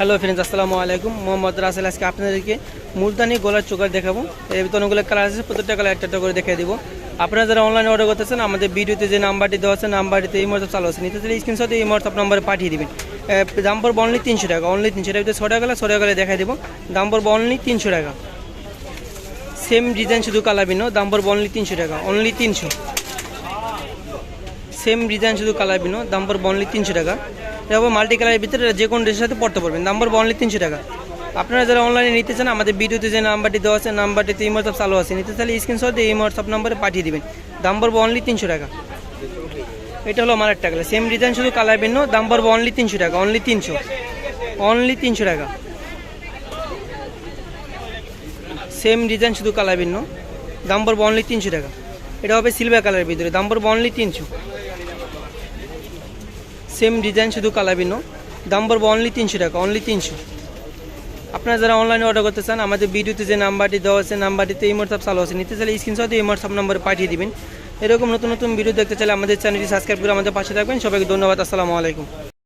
Hello friends আসসালামু আলাইকুম। মোহাম্মদ রাসেল, আজকে আপনাদেরকে মুলতানি গলার চোকার দেখাবো। এর ভিতরে অনেকগুলো কালার আছে, প্রত্যেকটা কালার একটা করে দেখিয়ে দিব। আপনারা যারা অনলাইনে অর্ডার করতেছেন, আমাদের ভিডিওতে যে নাম্বারটি দেওয়া আছে, নাম্বারটিতে এই মুহূর্তে চালু আছে। নিতে চাইলে স্ক্রিনশট এই হোয়াটসঅ্যাপ নম্বরে পাঠিয়ে দেবেন। দাম পড়বে অনলি তিনশো টাকা। অনলি তিনশো টাকা ছটা গেলে ছটা গেলে দেখাই দেবো। দাম পড়বে অনলি তিনশো টাকা। সেম ডিজাইন শুধু কালার ভিন্ন। দাম পড়বে অনলি তিনশো টাকা। অনলি তিনশো। সেম ডিজাইন শুধু কালার ভিন্ন। দাম পড়বে অনলি তিনশো টাকা। তারপর মাল্টি কালারের ভিতরে যে কোনো ড্রেসের সাথে পড়তে পারবেন। নাম্বার অনলি তিনশো টাকা। আপনারা যারা অনলাইনে নিতে চান, আমাদের ভিডিওতে যে নাম্বারটি দেওয়া আছে নাম্বারটিতে এই হোয়াটসঅ্যাপ চালু আছে। নিতে চাইলে স্ক্রিনশট দিয়ে এই নম্বরে পাঠিয়ে দিবেন। দাম পড়বে অনলি তিনশো টাকা। এটা হলো আমার একটা কালার সেম ডিজাইন শুধু কালার ভিন্ন। দাম পড়বে অনলি তিনশো টাকা। অনলি তিনশো। অনলি তিনশো টাকা। সেম ডিজাইন শুধু কালার ভিন্ন। দাম পড়বে অনলি তিনশো টাকা। এটা হবে সিলভার কালারের ভিতরে। দাম পড়বে অনলি তিনশো। সেম ডিজাইন শুধু কালার ভিন্ন। দাম পড়বে অনলি তিনশো টাকা অনলি তিনশো। আপনারা যারা অনলাইনে অর্ডার করতে চান, আমাদের ভিডিওতে যে নাম্বারটি দেওয়া আছে, নাম্বারটিতে এই হোয়াটসঅ্যাপ চালু আছে। নিতে চাইলে স্ক্রিনশট এই হোয়াটসঅ্যাপ নম্বরে পাঠিয়ে দিবেন। এরকম নতুন নতুন ভিডিও দেখতে চাইলে আমাদের চ্যানেলটি সাবস্ক্রাইব করে আমাদের পাশে থাকবেন। সবাইকে ধন্যবাদ, আসসালামু আলাইকুম।